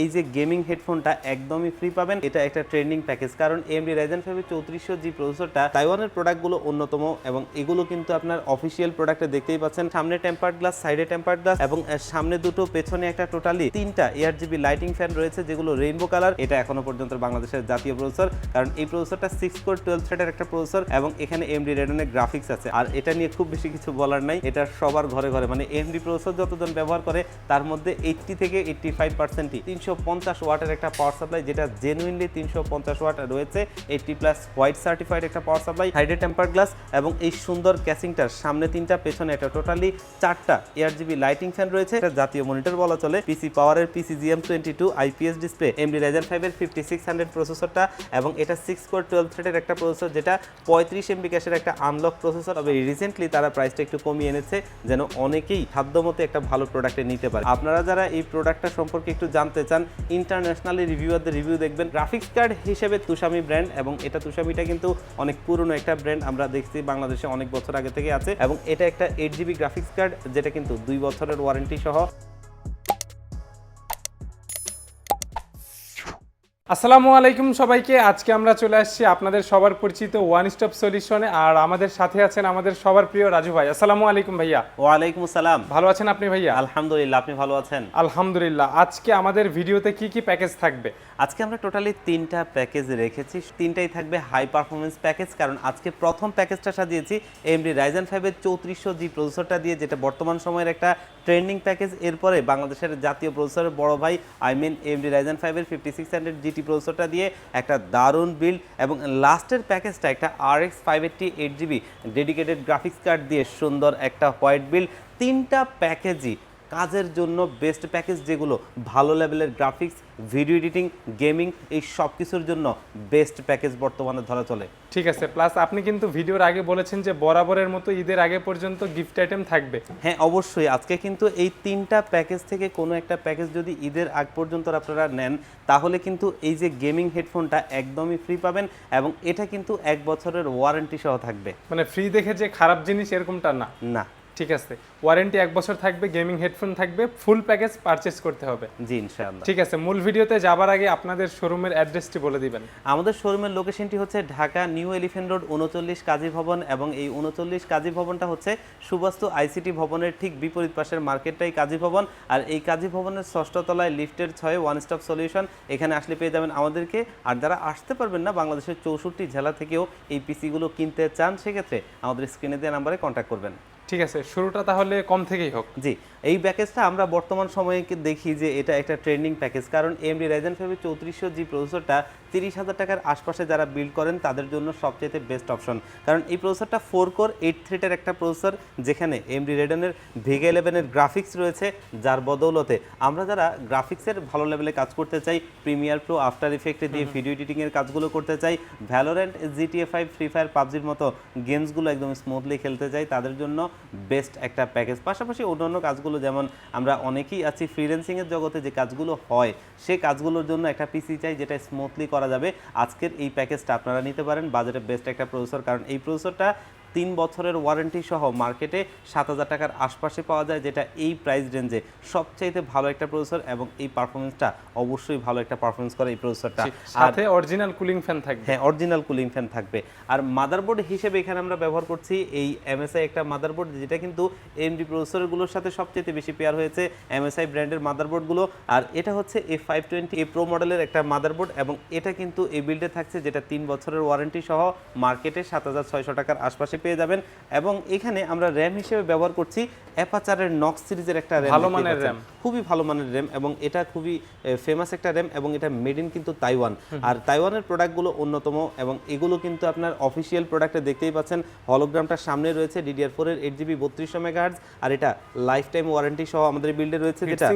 এই যে গেমিং হেডফোনটা একদমই ফ্রি পাবেন, এটা একটা ট্রেন্ডিং প্যাকেজ কারণ এমডি রাইজেন ফাইভের চৌত্রিশশো জি প্রসেসরটা তাইওয়ানের প্রোডাক্টগুলো অন্যতম এবং এগুলো কিন্তু আপনার অফিসিয়াল প্রোডাক্টে দেখতেই পাচ্ছেন। সামনে টেম্পার্ড গ্লাস সাইডে টেম্পার্ড গ্লাস এবং সামনে দুটো, পেছনে একটা টোটালি তিনটা এয়ার জিবি লাইটিং ফ্যান রয়েছে, যেগুলো রেইনবো কালার এটা এখনও পর্যন্ত বাংলাদেশের জাতীয় প্রসেসর কারণ এই প্রসেসরটা সিক্স কোর টুয়েলভ থ্রেডের একটা প্রসেসর এবং এখানে এমডি রেডনের গ্রাফিক্স আছে। আর এটা নিয়ে খুব বেশি কিছু বলার নাই, এটা সবার ঘরে ঘরে। মানে এমডি প্রসেসর যতজন ব্যবহার করে, তার মধ্যে এইটটি থেকে এইটটি ফাইভ পার্সেন্টই তিনশো পঞ্চাশ ওয়াটের একটা পাওয়ার সাপ্লাই যেটা জেনুইনলি তিনশো পঞ্চাশ ওয়াট রয়েছে এইটটি প্লাস হোয়াইট সার্টিফাইড একটা পাওয়ার সাপ্লাই হাইডে টেম্পার গ্লাস এবং এই সুন্দর ক্যাসিংটার সামনে তিনটা, পেছনে একটা টোটালি চারটা এয়ার জিবি লাইটিং ফ্যান রয়েছে। এটা জাতীয় মনিটর বলা চলে পিসি পাওয়ারের PC GM twenty two IPS display AMD Ryzen ফাইভের ফিফটি সিক্স হান্ড্রেড প্রসেসরটা এবং এটা সিক্স কোর টুয়েলভ থ্রেডের একটা প্রসেসর যেটা পঁয়ত্রিশ এমবি ক্যাশের একটা আনলক প্রসেসর তবে রিসেন্টলি তারা প্রাইসটা একটু কমিয়ে এনেছে, যেন অনেকেই সাধ্যমতো একটা ভালো প্রোডাক্টে নিতে পারে। আপনারা যারা এই প্রোডাক্টটা সম্পর্কে একটু জানতে চান ইন্টারন্যাশনালি রিভিউয়ারদের রিভিউ দেখবেন। গ্রাফিক্স কার্ড হিসেবে তুষামি ব্র্যান্ড এবং এটা তুষামিটা কিন্তু অনেক পুরনো একটা ব্র্যান্ড আমরা দেখছি বাংলাদেশে অনেক বছর আগে থেকে আছে। এবং এটা একটা এইট জিবি গ্রাফিক্স কার্ড যেটা কিন্তু দুই বছরের ওয়ারেন্টি সহ। আসসালামু আলাইকুম সবাইকে। আজকে আমরা চলে আসছি আপনাদের সবার পরিচিত ওয়ান স্টপ সলিউশনে আর আমাদের সাথে আছেন আমাদের সবার প্রিয় রাজু ভাই। আসসালামু আলাইকুম ভাইয়া। ওয়ালাইকুম আসসালাম। ভালো আছেন আপনি ভাইয়া? আলহামদুলিল্লাহ আপনি ভালো আছেন? আলহামদুলিল্লাহ। আজকে আমাদের ভিডিওতে কি কি প্যাকেজ থাকবে? আজকে আমরা টোটালি তিনটা প্যাকেজ রেখেছি। তিনটাই থাকবে হাই পারফরমেন্স প্যাকেজ কারণ আজকে প্রথম প্যাকেজটা সাজিয়েছি এমডি রাইজেন ফাইভের চৌত্রিশশো জি প্রসেসরটা দিয়ে যেটা বর্তমান সময়ের একটা ট্রেন্ডিং প্যাকেজ এরপরে বাংলাদেশের জাতীয় প্রসেসরের বড় ভাই আই মিন এমডি রাইজেন ফাইভের ফিফটি সিক্স হান্ড্রেড জিটি প্রসেসরটা দিয়ে একটা দারুণ বিল্ড এবং লাস্টের প্যাকেজটা একটা R X five eighty eight GB dedicated graphics card দিয়ে সুন্দর একটা হোয়াইট বিল্ড তিনটা প্যাকেজই কাজের জন্য বেস্ট প্যাকেজ যেগুলো ভালো লেভেলের গ্রাফিক্স ভিডিও এডিটিং গেমিং এই সব কিছুর জন্য বেস্ট প্যাকেজ বর্তমানে ধরা চলে। ঠিক আছে প্লাস আপনি কিন্তু ভিডিওর আগে বলেছেন যে বরাবরের মতো ঈদের আগে পর্যন্ত গিফট আইটেম থাকবে। হ্যাঁ অবশ্যই। আজকে কিন্তু এই তিনটা প্যাকেজ থেকে কোনো একটা প্যাকেজ যদি ঈদের আগ পর্যন্ত আপনারা নেন তাহলে কিন্তু এই যে গেমিং হেডফোনটা একদমই ফ্রি পাবেন এবং এটা কিন্তু এক বছরের ওয়ারেন্টি সহ থাকবে। মানে ফ্রি দেখে যে খারাপ জিনিস এরকমটা না। না। ঠিক আছে। ওয়ারেন্টি এক বছর থাকবে গেমিং হেডফোন থাকবে ফুল প্যাকেজ পারচেস করতে হবে। জি ইনশাআল্লাহ। ঠিক আছে মূল ভিডিওতে যাবার আগে আপনাদের শোরুমের অ্যাড্রেসটি বলে দিবেন। আমাদের শোরুমের লোকেশনটি হচ্ছে ঢাকা নিউ এলিফেন্ট রোড উনচল্লিশ কাজী ভবন এবং এই উনচল্লিশ কাজী ভবনটা হচ্ছে সুবাস্তু আইসিটি ভবনের ঠিক বিপরীত পাশের মার্কেটটাই কাজী ভবন। আর এই কাজী ভবনের ষষ্ঠ তলায় লিফটের ছয়ে ওয়ান স্টপ সলিউশন এখানে আসলে পেয়ে যাবেন আমাদেরকে। আর যারা আসতে পারবেন না বাংলাদেশের চৌষট্টি জেলা থেকেও এই পিসিগুলো কিনতে চান সেক্ষেত্রে আমাদের স্ক্রিনে দেওয়া নাম্বারে কন্ট্যাক্ট করবেন। ঠিক আছে শুরুটা তাহলে কম থেকেই হোক। জি এই প্যাকেজটা আমরা বর্তমান সময়ে দেখি যে এটা একটা ট্রেন্ডিং প্যাকেজ। কারণ এমডি রাইজেন ফাইভের চৌত্রিশশো জি প্রসেসরটা তিরিশ হাজার টাকার আশপাশে যারা বিল্ড করেন তাদের জন্য সবচেয়ে বেস্ট অপশন কারণ এই প্রসেসরটা ফোর কোর এইট থ্রিটের একটা প্রসেসর যেখানে এমডি রেডনের ভিগে ইলেভেনের গ্রাফিক্স রয়েছে যার বদৌলতে। আমরা যারা গ্রাফিক্সের ভালো লেভেলে কাজ করতে চাই প্রিমিয়ার প্রো আফটার ইফেক্টে দিয়ে ভিডিও এডিটিংয়ের কাজগুলো করতে চাই Valorant GTA five free fire পাবজির মতো গেমসগুলো একদম স্মুথলি খেলতে চাই তাদের জন্য বেস্ট একটা প্যাকেজ পাশাপাশি অন্যান্য কাজগুলো যেমন আমরা অনেকেই আছি ফ্রিল্যান্সিংয়ের জগতে যে কাজগুলো হয় সে কাজগুলোর জন্য একটা পিসি চাই যেটা স্মুথলি করা যাবে। আজকের এই প্যাকেজটা আপনারা নিতে পারেন বাজেটের বেস্ট একটা প্রসেসর কারণ এই প্রসেসরটা তিন বছরের ওয়ারেন্টি সহ মার্কেটে সাত হাজার টাকার আশপাশে পাওয়া যায় যেটা এই প্রাইস রেঞ্জে সবচাইতে ভালো একটা প্রসেসর এবং এই পারফরমেন্সটা অবশ্যই ভালো একটা পারফরমেন্স করে এই প্রসেসরটা সাথে অরিজিনাল কুলিং ফ্যান থাকবে। হ্যাঁ অরিজিনাল কুলিং ফ্যান থাকবে। আর মাদারবোর্ড হিসেবে এখানে আমরা ব্যবহার করছি এই এমএসআই একটা মাদারবোর্ড যেটা কিন্তু এমডি প্রসেসরগুলোর সাথে সবচেয়ে বেশি পেয়ার হয়েছে এমএসআই ব্র্যান্ডের মাদারবোর্ডগুলো আর এটা হচ্ছে A five twenty A pro মডেলের একটা মাদারবোর্ড এবং এটা কিন্তু এই বিল্ডে থাকছে যেটা তিন বছরের ওয়ারেন্টি সহ মার্কেটে সাত হাজার ছয়শো টাকার আশপাশে পেয়ে যাবেন এবং এখানে আমরা র্যাম হিসেবে ব্যবহার করছি অ্যাপাচারের নক্স সিরিজের একটা ভালো মানের। RAM খুবই ভালো মানের র্যাম এবং এটা খুবই ফেমাস একটা র্যাম এবং এটা মেড ইন কিন্তু তাইওয়ান আর তাইওয়ানের প্রোডাক্টগুলো অন্যতম এবং এগুলো কিন্তু আপনার অফিসিয়াল প্রোডাক্টে দেখতেই পাচ্ছেন। হলোগ্রামটা সামনে রয়েছে ডিডিআর ফোর এর এইট জিবি বত্রিশশো মেগাহার্জ আর এটা লাইফ টাইম ওয়ারেন্টি সহ আমাদের বিল্ডে রয়েছে যেটা।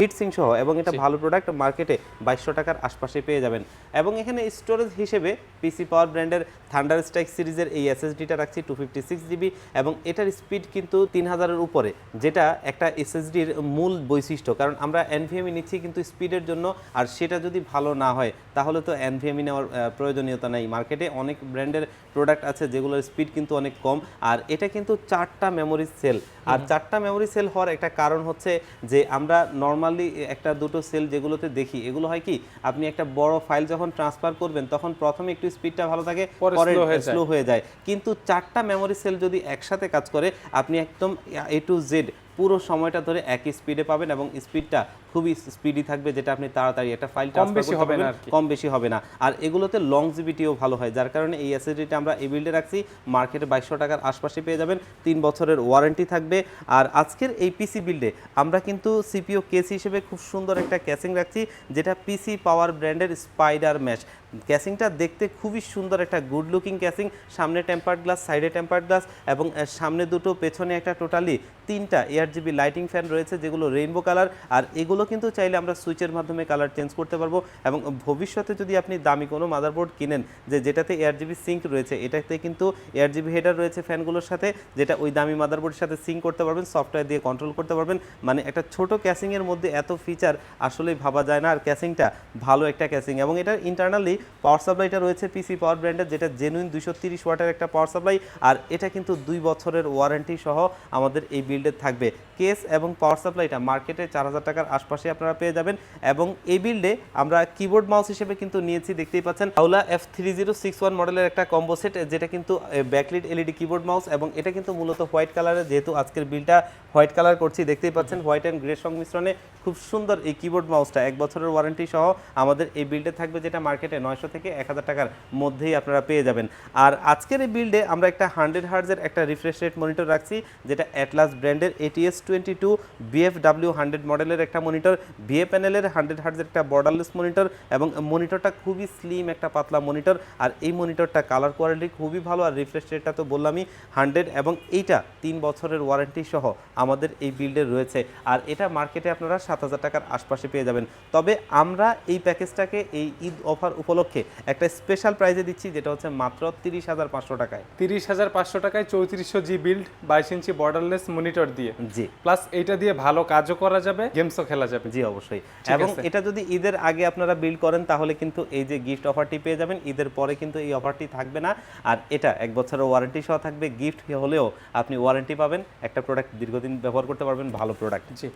হিটসিং সহ। এবং এটা ভালো প্রোডাক্ট মার্কেটে বাইশশো টাকার আশপাশে পেয়ে যাবেন। এবং এখানে স্টোরেজ হিসেবে পিসি পাওয়ার ব্র্যান্ডের থান্ডার স্ট্রাইক সিরিজের এই এসএসডিটা রাখছি টু ফিফটি সিক্স জিবি এবং এটার স্পিড কিন্তু তিন হাজারের উপর। উপরে যেটা একটা এসএসডির মূল বৈশিষ্ট্য। কারণ আমরা এনভিএমই নিচ্ছি কিন্তু স্পিডের জন্য আর সেটা যদি ভালো না হয় তাহলে তো এনভিএমই নেওয়ার প্রয়োজনীয়তা নেই। মার্কেটে অনেক ব্র্যান্ডের প্রোডাক্ট আছে যেগুলোর স্পিড কিন্তু অনেক কম আর এটা কিন্তু চারটা মেমোরি সেল আর চারটা মেমোরি সেল হওয়ার একটা কারণ হচ্ছে যে আমরা নর্মালি একটা দুটো সেল যেগুলোতে দেখি এগুলো হয় কি আপনি একটা বড় ফাইল যখন ট্রান্সফার করবেন তখন প্রথমে একটু স্পিডটা ভালো থাকে পরে পরে। স্লো হয়ে যায়। কিন্তু চারটা মেমোরি সেল যদি একসাথে কাজ করে আপনি একদম এ টু জেড পুরো সময়টা ধরে একই স্পিডে পাবেন এবং স্পিডটা খুবই স্পিডি থাকবে যেটা আপনি তাড়াতাড়ি একটা ফাইল কম বেশি হবে না কম বেশি হবে না। আর এগুলোতে লংজিভিটিও ভালো হয় যার কারণে এই অ্যাসিডিটা আমরা এই বিল্ডে রাখছি। মার্কেটে বাইশশো টাকার আশপাশে পেয়ে যাবেন। তিন বছরের ওয়ারেন্টি থাকবে। আর আজকের এই পিসি বিল্ডে আমরা কিন্তু সিপিও কেস হিসেবে খুব সুন্দর একটা ক্যাসিং রাখছি যেটা পিসি পাওয়ার ব্র্যান্ডের স্পাইডার ম্যাশ ক্যাসিংটা দেখতে খুবই সুন্দর একটা গুড লুকিং ক্যাসিং সামনে টেম্পার্ড গ্লাস সাইডে টেম্পার্ড গ্লাস এবং সামনে দুটো পেছনে একটা টোটালি তিনটা এয়ার জিবি লাইটিং ফ্যান রয়েছে, যেগুলো রেইনবো কালার আর এগুলো কিন্তু চাইলে আমরা সুইচের মাধ্যমে কালার চেঞ্জ করতে পারব এবং ভবিষ্যতে যদি আপনি দামি কোনো মাদারবোর্ড কিনেন, যে যেটাতে এয়ার জিবি সিঙ্ক রয়েছে, এটাতে কিন্তু এয়ার জিবি হেডার রয়েছে ফ্যানগুলোর সাথে, যেটা ওই দামি মাদারবোর্ডের সাথে সিঙ্ক করতে পারবেন সফটওয়্যার দিয়ে কন্ট্রোল করতে পারবেন। মানে একটা ছোট ক্যাসিংয়ের মধ্যে এত ফিচার আসলেই ভাবা যায় না, আর ক্যাসিংটা ভালো একটা ক্যাসিং এবং এটার ইন্টারনালি পাওয়ার সাপ্লাইটা রয়েছে পিসি পাওয়ার ব্র্যান্ডের যেটা জেনুইন দুশো তিরিশ ওয়াটের একটা পাওয়ার সাপ্লাই আর এটা কিন্তু দুই বছরের ওয়ারেন্টি সহ আমাদের এই বিল্ডে থাকবে। কেস এবং পাওয়ার সাপ্লাইটা মার্কেটে চার হাজার টাকার আশপাশে আপনারা পেয়ে যাবেন। এবং এই বিল্ডে আমরা কিবোর্ড মাউস হিসেবে কিন্তু নিয়েছি, দেখতেই পাচ্ছেন। Aula F three zero six one মডেলের একটা কম্বো সেট, যেটা কিন্তু ব্যাকলিট এলইডি কিবোর্ড মাউস এবং এটা কিন্তু মূলত হোয়াইট কালারের যেহেতু আজকের বিলটা হোয়াইট কালার করছি, দেখতেই পাচ্ছেন হোয়াইট অ্যান্ড গ্রে সংমিশ্রণে খুব সুন্দর এই কিবোর্ড মাউসটা, এক বছরের ওয়ারেন্টি সহ আমাদের এই বিল্ডে থাকবে যেটা মার্কেটে নয়শো থেকে এক হাজার টাকার মধ্যেই আপনারা পেয়ে যাবেন। আর আজকের এই বিল্ডে আমরা একটা হান্ড্রেড হার্জের একটা রিফ্রেশ রেট মনিটর রাখছি, যেটা অ্যাটলাস ব্র্যান্ডের ATS twenty two BFW hundred মডেলের একটা মনিটর বিএ প্যানেলের হান্ড্রেড হার্জের একটা বর্ডারলেস মনিটর এবং মনিটরটা খুবই স্লিম একটা পাতলা মনিটর। আর এই মনিটরটা কালার কোয়ালিটি খুবই ভালো আর রিফ্রেশ রেটটা তো বললামই হান্ড্রেড এবং এইটা তিন বছরের ওয়ারেন্টি সহ আমাদের এই বিল্ডে রয়েছে। আর এটা মার্কেটে আপনারা সাত হাজার টাকার আশপাশে পেয়ে যাবেন। তবে আমরা এই প্যাকেজটাকে এই ঈদ অফার উপলক্ষে একটা স্পেশাল প্রাইজে দিচ্ছি যেটা হচ্ছে মাত্র তিরিশ হাজার পাঁচশো টাকায়। তিরিশ হাজার পাঁচশো টাকায় চৌত্রিশশো জি বিল্ড বাইশ ইঞ্চি বর্ডারলেস মনিটর দিয়ে। জি। প্লাস এইটা দিয়ে ভালো কাজও করা যাবে গেমসও খেলা যাবে। জি অবশ্যই। এবং এটা যদি ঈদের আগে আপনারা বিল্ড করেন তাহলে কিন্তু এই যে গিফট অফারটি পেয়ে যাবেন ঈদের পরে কিন্তু এই অফারটি থাকবে না। আর এটা এক বছরের ওয়ারেন্টি সহ থাকবে। গিফট হলেও আপনি ওয়ারেন্টি পাবেন একটা প্রোডাক্ট দীর্ঘদিন ব্যবহার করতে পারবেন ভালো প্রোডাক্ট জি।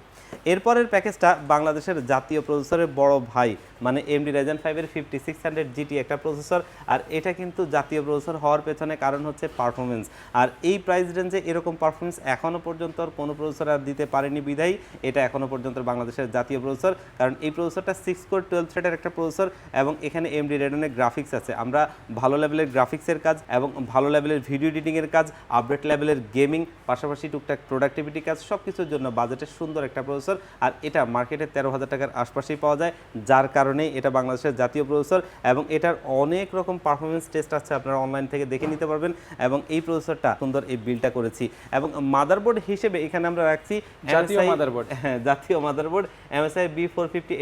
এরপরের প্যাকেজটা বাংলাদেশের জাতীয় প্রসেসরের বড় ভাই মানে এমডি রেজেন ফাইভের ফিফটি সিক্স হান্ড্রেড জিটি একটা প্রসেসর আর এটা কিন্তু জাতীয় প্রসেসর হওয়ার পেছনে কারণ হচ্ছে পারফরমেন্স আর এই প্রাইস রেঞ্জে এরকম পারফরমেন্স এখনও পর্যন্ত আর কোনো প্রসেসর আর দিতে পারেনি বিধায়। এটা এখনও পর্যন্ত বাংলাদেশের জাতীয় প্রসেসর। কারণ এই প্রসেসরটা সিক্স কোর টুয়েলভ থ্রেডের একটা প্রসেসর এবং এখানে এমডি রেডনের গ্রাফিক্স আছে। আমরা ভালো লেভেলের গ্রাফিক্সের কাজ এবং ভালো লেভেলের ভিডিও এডিটিংয়ের কাজ আপডেট লেভেলের গেমিং পাশাপাশি টুকটাক প্রোডাক্টিভিটি কাজ সব কিছুর জন্য বাজেটের সুন্দর একটা প্রসেসর। আর এটা মার্কেটে তেরো হাজার টাকার আশপাশেই পাওয়া যায়, যার কারণে এটা বাংলাদেশের জাতীয় প্রসেসর এবং এটার অনেক রকম পারফরমেন্স টেস্ট আছে, আপনারা অনলাইন থেকে দেখে নিতে পারবেন। এবং এই প্রসেসরটা সুন্দর এই বিলটা করেছি। এবং মাদারবোর্ড হিসেবে এখানে আমরা রাখছি। জাতীয় motherboard। হ্যাঁ জাতীয় motherboard MSI B four fifty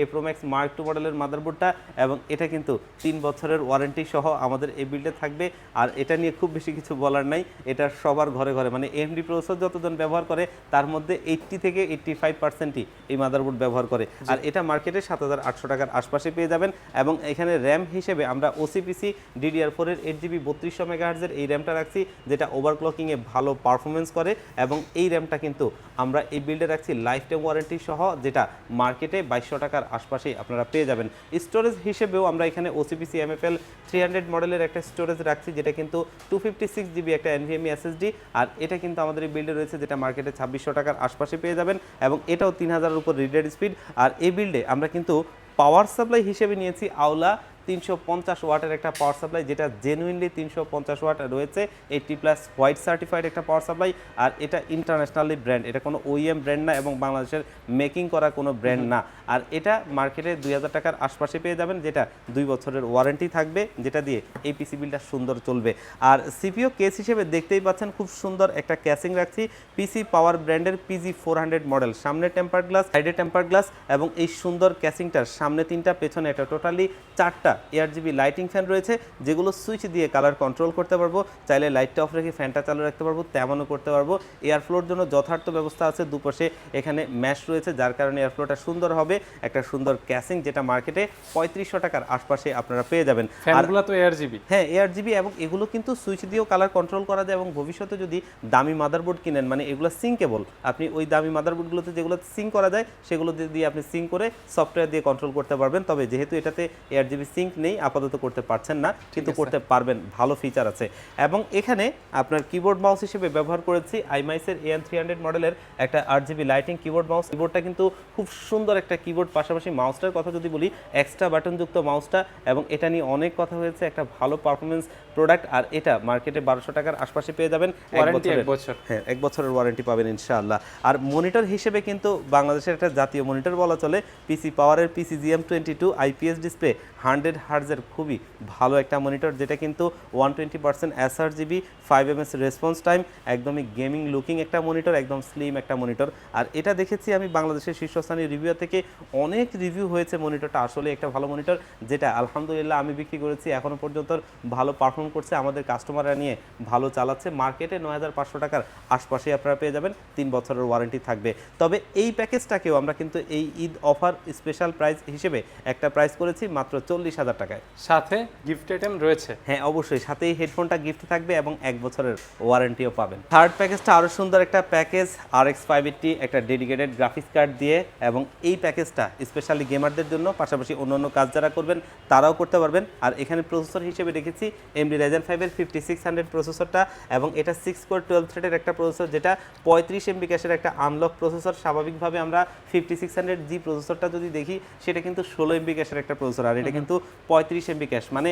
mark two মডেলের মাদারবোর্ডটা এবং এটা কিন্তু তিন বছরের ওয়ারেন্টি সহ আমাদের এই বিল্ডে থাকবে। আর এটা নিয়ে খুব বেশি কিছু বলার নাই। এটা সবার ঘরে ঘরে মানে এমডি প্রসেসর যতজন ব্যবহার করে তার মধ্যে এইট্টি থেকে এইট্টি ফাইভ পার্সেন্টই এই মাদারবোর্ড ব্যবহার করে। আর এটা মার্কেটে সাত হাজার আটশো টাকার আশপাশে পেয়ে যাবেন এবং এখানে র্যাম হিসেবে আমরা ওসিপিসি ডিডিআর ফোরের এইট জিবি বত্রিশশো মেগাহার্জের এই র্যামটা রাখছি যেটা ওভারক্লকিংয়ে ভালো পারফরমেন্স করে এবং এই র্যামটা কিন্তু আমরা এই বিল্ডে রাখছি লাইফ টাইম ওয়ারেন্টি সহ, যেটা মার্কেটে বাইশশো টাকার আশপাশেই আপনারা পেয়ে যাবেন। স্টোরেজ হিসেবেও আমরা এখানে ওসিপিসি এমএফএল থ্রি হান্ড্রেড মডেলের একটা স্টোরেজ রাখছি, যেটা কিন্তু টু ফিফটি সিক্স জিবি একটা এনভিএমই এসএসডি আর এটা কিন্তু আমাদের এই বিল্ডে রয়েছে, যেটা মার্কেটে ছাব্বিশশো টাকার আশপাশে পেয়ে যাবেন, এবং এটাও তিন হাজারের উপর রিডেড স্পিড আর এই বিল্ডে আমরা কিন্তু পাওয়ার সাপ্লাই হিসেবে নিয়েছি, আওলা তিনশো পঞ্চাশ ওয়াটের একটা পাওয়ার সাপ্লাই যেটা জেনুইনলি তিনশো পঞ্চাশ ওয়াট রয়েছে। এইটি প্লাস হোয়াইট সার্টিফাইড একটা পাওয়ার সাপ্লাই আর এটা ইন্টারন্যাশনালি ব্র্যান্ড এটা কোনো ওইএম ব্র্যান্ড না এবং বাংলাদেশের মেকিং করা কোনো ব্র্যান্ড না। আর এটা মার্কেটে দুই হাজার টাকার আশপাশে পেয়ে যাবেন যেটা দুই বছরের ওয়ারেন্টি থাকবে যেটা দিয়ে এই পিসি বিলটা সুন্দর চলবে। আর সিপিও কেস হিসেবে দেখতেই পাচ্ছেন খুব সুন্দর একটা ক্যাসিং রাখছি। পিসি পাওয়ার ব্র্যান্ডের পিজি ফোর হান্ড্রেড মডেল সামনে টেম্পার গ্লাস সাইডে টেম্পার গ্লাস এবং এই সুন্দর ক্যাসিংটার সামনে তিনটা পেছনে এটা টোটালি চারটা চারটা এয়ার জিবি লাইটিং ফ্যান রয়েছে যেগুলো সুইচ দিয়ে কালার কন্ট্রোল করতে পারব চাইলে লাইটটা অফ রেখে ফ্যানটা চালু রাখতে পারব তেমনও করতে পারব। এয়ার ফ্লোর জন্য যথার্থ ব্যবস্থা আছে দুপাশে এখানে ম্যাশ রয়েছে যার কারণে এয়ার ফ্লোটা সুন্দর হবে একটা সুন্দর ক্যাসিং যেটা মার্কেটে পঁয়ত্রিশশো টাকার আশপাশে আপনারা পেয়ে যাবেন। ফ্যানগুলো তো এয়ার জিবি হ্যাঁ এয়ার জিবি এবং এগুলো কিন্তু সুইচ দিয়েও কালার কন্ট্রোল করা যায় এবং ভবিষ্যতে যদি দামি মাদারবোর্ড কিনেন মানে এগুলো সিঙ্কেবল আপনি ওই দামি মাদারবোর্ডগুলোতে যেগুলো সিং করা যায় সেগুলো দিয়ে দিয়ে আপনি সিং করে সফটওয়্যার দিয়ে কন্ট্রোল করতে পারবেন। তবে যেহেতু এটাতে এয়ার জিবি সিঙ্ক নেই আপাতত করতে পারছেন না কিন্তু করতে পারবেন ভালো ফিচার আছে। এবং এখানে আপনার কিবোর্ড মাউস হিসেবে ব্যবহার করেছি আইমাইসের এন থ্রি হান্ড্রেড মডেলের একটা আট জিবি লাইটিং কিবোর্ড মাউস কিবোর্ডটা কিন্তু খুব সুন্দর একটা কিবোর্ড পাশাপাশি মাউসটার কথা যদি বলি এক্সট্রা বাটনযুক্ত মাউসটা এবং এটা নিয়ে অনেক কথা হয়েছে একটা ভালো পারফরমেন্স প্রোডাক্ট আর এটা মার্কেটে বারোশো টাকার আশপাশে পেয়ে যাবেন এক বছরের। বছর। হ্যাঁ এক বছরের ওয়ারেন্টি পাবেন ইনশাআল্লাহ। আর মনিটর হিসেবে কিন্তু বাংলাদেশের একটা জাতীয় মনিটর বলা চলে PC Power PC GM twenty two IPS display hundred হার্জের খুবই ভালো একটা মনিটর, যেটা কিন্তু one twenty percent SR GB five M S response time, একদমই গেমিং লুকিং একটা মনিটর, একদম স্লিম একটা মনিটর। আর এটা দেখেছি আমি বাংলাদেশের শীর্ষস্থানীয় রিভিউ থেকে অনেক রিভিউ হয়েছে মনিটরটা, আসলে একটা ভালো মনিটর, যেটা আলহামদুলিল্লাহ আমি বিক্রি করেছি, এখনও পর্যন্ত ভালো পারফর্ম করছে আমাদের কাস্টমাররা নিয়ে, ভালো চালাচ্ছে। মার্কেটে নয় হাজার পাঁচশো টাকার আশপাশে আপনারা পেয়ে যাবেন, তিন বছরের ওয়ারেন্টি থাকবে। তবে এই প্যাকেজটাকেও আমরা কিন্তু এই ঈদ অফার স্পেশাল প্রাইস হিসেবে একটা প্রাইস করেছি, মাত্র চল্লিশ হাজার টাকায়। সাথে গিফট আইটেম রয়েছে। হ্যাঁ অবশ্যই। সাথে এই হেডফোনটা গিফট থাকবে এবং এক বছরের ওয়ারেন্টিও পাবেন। থার্ড প্যাকেজটা আরও সুন্দর একটা package R X five eighty একটা ডেডিকেটেড গ্রাফিক্স কার্ড দিয়ে এবং এই প্যাকেজটা স্পেশালি গেমারদের জন্য পাশাপাশি অন্যান্য কাজ যারা করবেন তারাও করতে পারবেন। আর এখানে প্রসেসর হিসেবে রেখেছি এমডি রাইজেন ফাইভের ফিফটি সিক্স হান্ড্রেড প্রসেসরটা এবং এটা সিক্স কোর টুয়েলভ থ্রেডের একটা প্রসেসর যেটা পঁয়ত্রিশ এমবি ক্যাশের একটা আনলক প্রসেসর স্বাভাবিকভাবে আমরা ফিফটি সিক্স হান্ড্রেড জি প্রসেসরটা যদি দেখি সেটা কিন্তু ষোলো এমবি ক্যাশের একটা প্রসেসর আর এটা কিন্তু পঁয়ত্রিশ এমবি ক্যাশ মানে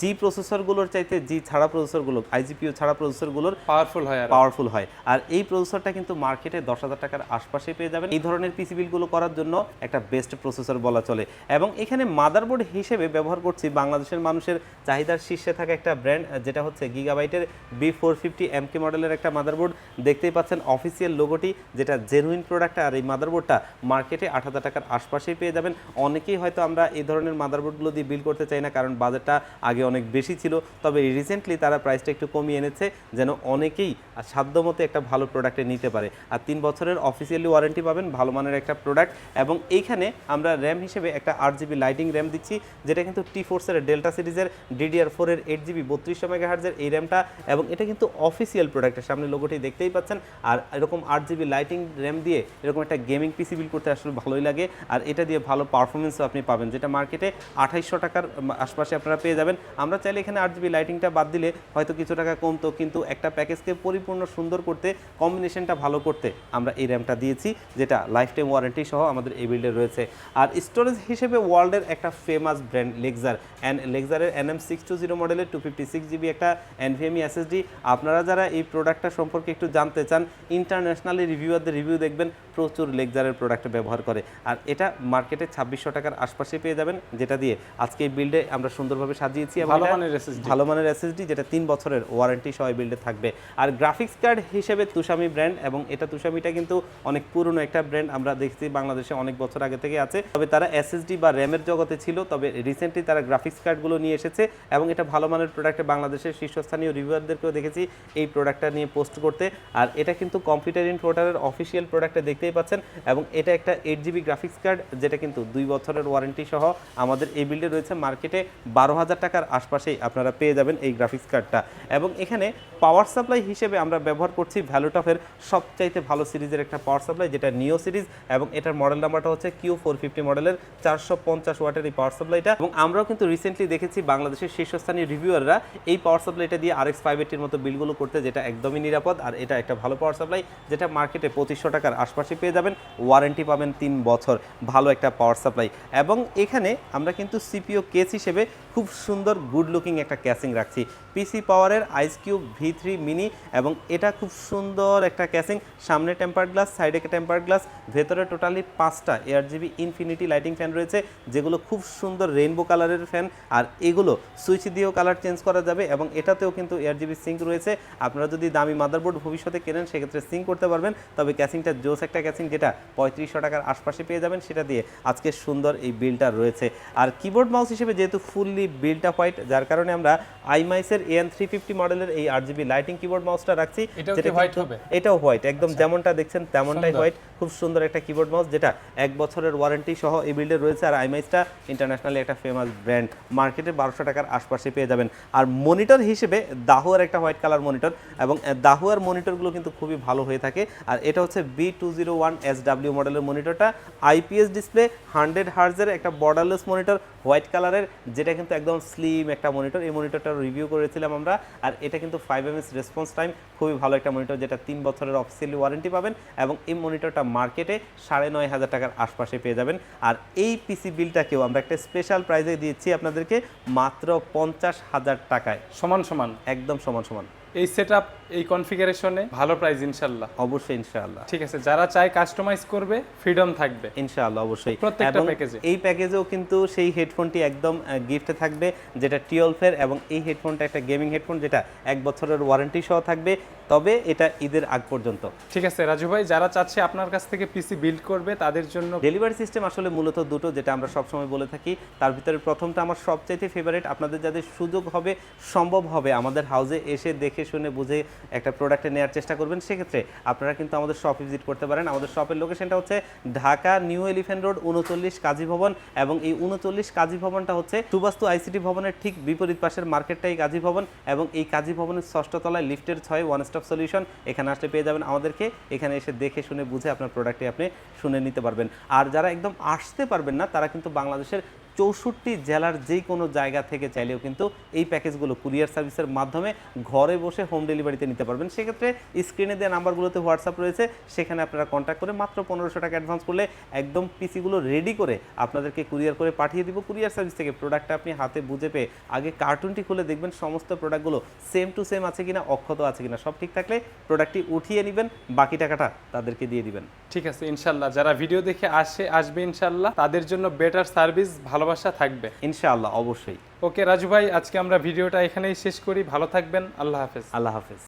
জি প্রসেসরগুলোর চাইতে জি ছাড়া প্রসেসরগুলো আইজিপিও ছাড়া প্রসেসরগুলোর পাওয়ারফুল হয় আর। পাওয়ারফুল হয়। আর এই প্রসেসরটা কিন্তু মার্কেটে দশ হাজার টাকার আশপাশে পেয়ে যাবেন। এই ধরনের পিসি বিলগুলো করার জন্য একটা বেস্ট প্রসেসর বলা চলে। এবং এখানে মাদারবোর্ড হিসেবে ব্যবহার করছি বাংলাদেশের মানুষের চাহিদার শীর্ষে থাকা একটা ব্র্যান্ড যেটা হচ্ছে গিগাবাইটের বি ফোর ফিফটি এমকে মডেলের একটা মাদারবোর্ড দেখতেই পাচ্ছেন অফিসিয়াল লোগোটি যেটা জেনুইন প্রোডাক্ট আর এই মাদারবোর্ডটা মার্কেটে আট হাজার টাকার আশপাশেই পেয়ে যাবেন। অনেকেই হয়তো আমরা এই ধরনের মাদারবোর্ডগুলো দিয়ে বিল করতে চাই না, কারণ বাজারটা আগে অনেক বেশি ছিল। তবে রিসেন্টলি তারা প্রাইসটা একটু কমিয়ে এনেছে, যেন অনেকেই সাধ্যমতো একটা ভালো প্রোডাক্টে নিতে পারে। আর তিন বছরের অফিসিয়ালি ওয়ারেন্টি পাবেন, ভালো মানের একটা প্রোডাক্ট এবং এইখানে আমরা র্যাম হিসেবে একটা আট জিবি লাইটিং র্যাম দিচ্ছি, যেটা কিন্তু টি ফোর্সের ডেল্টা সিরিজের ডিডিআর ফোরের এইট জিবি বত্রিশশো মেগাহার্জের এই র্যামটা এবং এটা কিন্তু অফিসিয়াল প্রোডাক্টের সামনে লোগোটি দেখতেই পাচ্ছেন। আর এরকম আট জিবি লাইটিং র্যাম দিয়ে এরকম একটা গেমিং পিসি বিল করতে আসলে ভালোই লাগে। আর এটা দিয়ে ভালো পারফরমেন্সও আপনি পাবেন, যেটা মার্কেটে আঠাইশশো টাকার আশপাশে আপনারা পেয়ে যাবেন। আমরা চাইলে এখানে আট জিবি লাইটিংটা বাদ দিলে হয়তো কিছু টাকা কমতো, কিন্তু একটা প্যাকেজকে পরিপূর্ণ সুন্দর করতে কম্বিনেশনটা ভালো করতে আমরা এই র্যামটা দিয়েছি, যেটা লাইফ টাইম ওয়ারেন্টি সহ আমাদের এই বিল্ডে রয়েছে। আর স্টোরেজ হিসেবে ওয়ার্ল্ডের একটা famous brand Lexar and লেগজারের N M six two zero মডেলের টু ফিফটি সিক্স জিবি একটা এনভিএমই এসএসডি আপনারা যারা এই প্রোডাক্টটা সম্পর্কে একটু জানতে চান ইন্টারন্যাশনালি রিভিউয়ারদের রিভিউ দেখবেন, প্রচুর লেগজারের প্রোডাক্ট ব্যবহার করে। আর এটা মার্কেটে ছাব্বিশশো টাকার আশপাশে পেয়ে যাবেন, যেটা দিয়ে আজকে এই বিল্ডে আমরা সুন্দরভাবে সাজিয়েছি ভালো মানের SSD ভালো মানের এসএসডি যেটা তিন বছরের ওয়ারেন্টি সহ বিল্ডে থাকবে। আর গ্রাফিক্স কার্ড হিসেবে তুষামি ব্র্যান্ড এবং এটা তুষামিটা কিন্তু অনেক পুরনো একটা ব্র্যান্ড আমরা দেখছি বাংলাদেশে অনেক বছর আগে থেকে আছে। তবে তারা এসএসডি বা র্যামের জগতে ছিল তবে রিসেন্টলি তারা গ্রাফিক্স কার্ডগুলো নিয়ে এসেছে এবং এটা ভালো মানের প্রোডাক্টে বাংলাদেশের শীর্ষস্থানীয় রিভিউয়ারদেরকেও দেখেছি এই প্রোডাক্টটা নিয়ে পোস্ট করতে। আর এটা কিন্তু কম্পিউটার ইন ফোটারের অফিসিয়াল প্রোডাক্টে দেখতেই পাচ্ছেন এবং এটা একটা এইট জিবি গ্রাফিক্স কার্ড যেটা কিন্তু দুই বছরের ওয়ারেন্টি সহ আমাদের এই বিল্ডে রয়েছে মার্কেটে বারো হাজার টাকার আশপাশেই আপনারা পেয়ে যাবেন এই গ্রাফিক্স কার্ডটা এবং এখানে পাওয়ার সাপ্লাই হিসেবে আমরা ব্যবহার করছি ভ্যালুটফের সবচাইতে ভালো সিরিজের একটা পাওয়ার সাপ্লাই যেটা নিও সিরিজ, এবং এটার মডেল নাম্বারটা হচ্ছে কিউ ফোর ফিফটি মডেলের চারশো পঞ্চাশ ওয়াটের এই পাওয়ার সাপ্লাইটা এবং আমরাও কিন্তু রিসেন্টলি দেখেছি বাংলাদেশের শীর্ষস্থানীয় রিভিউয়াররা এই পাওয়ার সাপ্লাইটা দিয়ে আর এক্স ফাইভ এইটির মতো বিলগুলো করতে, যেটা একদমই নিরাপদ। আর এটা একটা ভালো পাওয়ার সাপ্লাই যেটা মার্কেটে পঁচিশশো টাকার আশপাশে পেয়ে যাবেন। ওয়ারেন্টি পাবেন তিন বছর ভালো একটা পাওয়ার সাপ্লাই এবং এখানে আমরা কিন্তু সিপিও কেস হিসেবে খুব সুন্দর গুড লুকিং একটা ক্যাসিং রাখছি। PC Power ice cube V three mini এবং এটা খুব সুন্দর একটা ক্যাসিং সামনে টেম্পার গ্লাস সাইডে টেম্পার গ্লাস ভেতরে টোটালি পাঁচটা air GB infinity lighting fan রয়েছে, যেগুলো খুব সুন্দর রেইনবো কালারের ফ্যান আর এগুলো সুইচ দিয়েও কালার চেঞ্জ করা যাবে এবং এটাতেও কিন্তু এয়ার জিবি সিঙ্ক রয়েছে। আপনারা যদি দামি মাদারবোর্ড ভবিষ্যতে কেনেন, সেক্ষেত্রে সিঙ্ক করতে পারবেন। তবে ক্যাসিংটা জোস একটা ক্যাসিং যেটা পঁয়ত্রিশশো টাকার আশপাশে পেয়ে যাবেন সেটা দিয়ে আজকে সুন্দর এই বিলটা রয়েছে। আর কিবোর্ড মাউস হিসেবে যেহেতু ফুললি বিলটা হোয়াইট যার কারণে আমরা আইমাইসের এন থ্রি ফিফটি মডেলের এই আট জিবি লাইটিং কিবোর্ড মাউসটা রাখছি। এটাও? আচ্ছা। হোয়াইট একদম যেমনটা দেখছেন তেমনটাই হোয়াইট খুব সুন্দর একটা কিবোর্ড মাউস যেটা এক বছরের ওয়ারেন্টি সহ এই বিল্ডে রয়েছে। আর আইমাইসটা ইন্টারন্যাশনালি একটা ফেমাস ব্র্যান্ড মার্কেটে বারোশো টাকার আশপাশে পেয়ে যাবেন। আর মনিটর হিসেবে দাহুয়ার একটা হোয়াইট কালার মনিটর এবং দাহুয়ার মনিটরগুলো কিন্তু খুবই ভালো হয়ে থাকে। আর এটা হচ্ছে B two zero one S W মডেলের মনিটরটা আইপিএস ডিসপ্লে হান্ড্রেড হার্জের একটা বর্ডারলেস মনিটর হোয়াইট কালারের যেটা কিন্তু একদম স্লিম একটা মনিটর এই মনিটরটা রিভিউ করেছিলাম আমরা আর এটা কিন্তু five M S response time খুবই ভালো একটা মনিটর যেটা তিন বছরের অফিসিয়ালি ওয়ারেন্টি পাবেন এবং এই মনিটরটা মার্কেটে সাড়ে নয় হাজার টাকার আশপাশে পেয়ে যাবেন। আর এই পিসি বিলটাকেও আমরা একটা স্পেশাল প্রাইজে দিয়েছি আপনাদেরকে মাত্র পঞ্চাশ হাজার টাকায়। সমান সমান। একদম সমান সমান। এই সেট এই কনফিগারেশনে ভালো প্রাইস ইনশাল্লাহ অবশ্যই ইনশাআল্লাহ। ঠিক আছে যারা চায় কাস্টমাইজ করবে ফ্রিডম থাকবে। ইনশাআল্লাহ অবশ্যই। প্রত্যেকটা প্যাকেজে। এই প্যাকেজেও কিন্তু সেই হেডফোনটি একদম গিফটে থাকবে যেটা টুয়েলভের এবং এই হেডফোনটা একটা গেমিং হেডফোন যেটা এক বছরের ওয়ারেন্টি সহ থাকবে। তবে এটা ঈদের আগ পর্যন্ত। ঠিক আছে রাজু ভাই যারা চাচ্ছে আপনার কাছ থেকে পিসি বিল্ড করবে তাদের জন্য ডেলিভারি সিস্টেম আসলে মূলত দুটো যেটা আমরা সবসময় বলে থাকি। তার ভিতরে প্রথমটা আমার সবচাইতে ফেভারিট আপনাদের যাদের সুযোগ হবে সম্ভব হবে আমাদের হাউসে এসে দেখে শুনে বুঝে একটা প্রোডাক্টে নেওয়ার চেষ্টা করবেন। সেক্ষেত্রে আপনারা কিন্তু আমাদের শপ ভিজিট করতে পারেন। আমাদের শপের লোকেশনটা হচ্ছে ঢাকা নিউ এলিফ্যান্ট রোড উনচল্লিশ কাজী ভবন এবং এই উনচল্লিশ কাজী ভবনটা হচ্ছে সুবাস্তু আইসিটি ভবনের ঠিক বিপরীত পাশের মার্কেটটাই কাজী ভবন এবং এই কাজী ভবনের ষষ্ঠ তলায় লিফটের ছয় ওয়ান স্টপ সলিউশন এখানে আসলে পেয়ে যাবেন আমাদেরকে। এখানে এসে দেখে শুনে বুঝে আপনার প্রোডাক্টটি আপনি শুনে নিতে পারবেন। আর যারা একদম আসতে পারবেন না, তারা কিন্তু বাংলাদেশের চৌষট্টি জেলার যেই কোনো জায়গা থেকে চাইলেও কিন্তু এই প্যাকেজগুলো কুরিয়ার সার্ভিসের মাধ্যমে ঘরে বসে হোম ডেলিভারিতে নিতে পারবেন। সেক্ষেত্রে স্ক্রিনে দেওয়া নাম্বারগুলোতে হোয়াটসঅ্যাপ রয়েছে। সেখানে আপনারা কন্ট্যাক্ট করে মাত্র পনেরোশো টাকা অ্যাডভান্স করলে একদম পিসিগুলো রেডি করে আপনাদেরকে কুরিয়ার করে পাঠিয়ে দিব। কুরিয়ার সার্ভিস থেকে প্রোডাক্টটা আপনি হাতে বুঝে পেয়ে আগে কার্টুনটি খুলে দেখবেন, সমস্ত প্রোডাক্টগুলো সেম টু সেম আছে কিনা, অক্ষত আছে কিনা, সব ঠিক থাকলে প্রোডাক্টটি উঠিয়ে নেবেন, বাকি টাকাটা তাদেরকে দিয়ে দিবেন। ঠিক আছে, ইনশাল্লাহ। যারা ভিডিও দেখে আসে, আসবে ইনশাল্লাহ। তাদের জন্য বেটার সার্ভিস ভালোবাসা থাকবে। ইনশাআল্লাহ অবশ্যই। ওকে রাজু ভাই আজকে আমরা ভিডিওটা এখানেই শেষ করি। ভালো থাকবেন। আল্লাহ হাফেজ। আল্লাহ হাফেজ।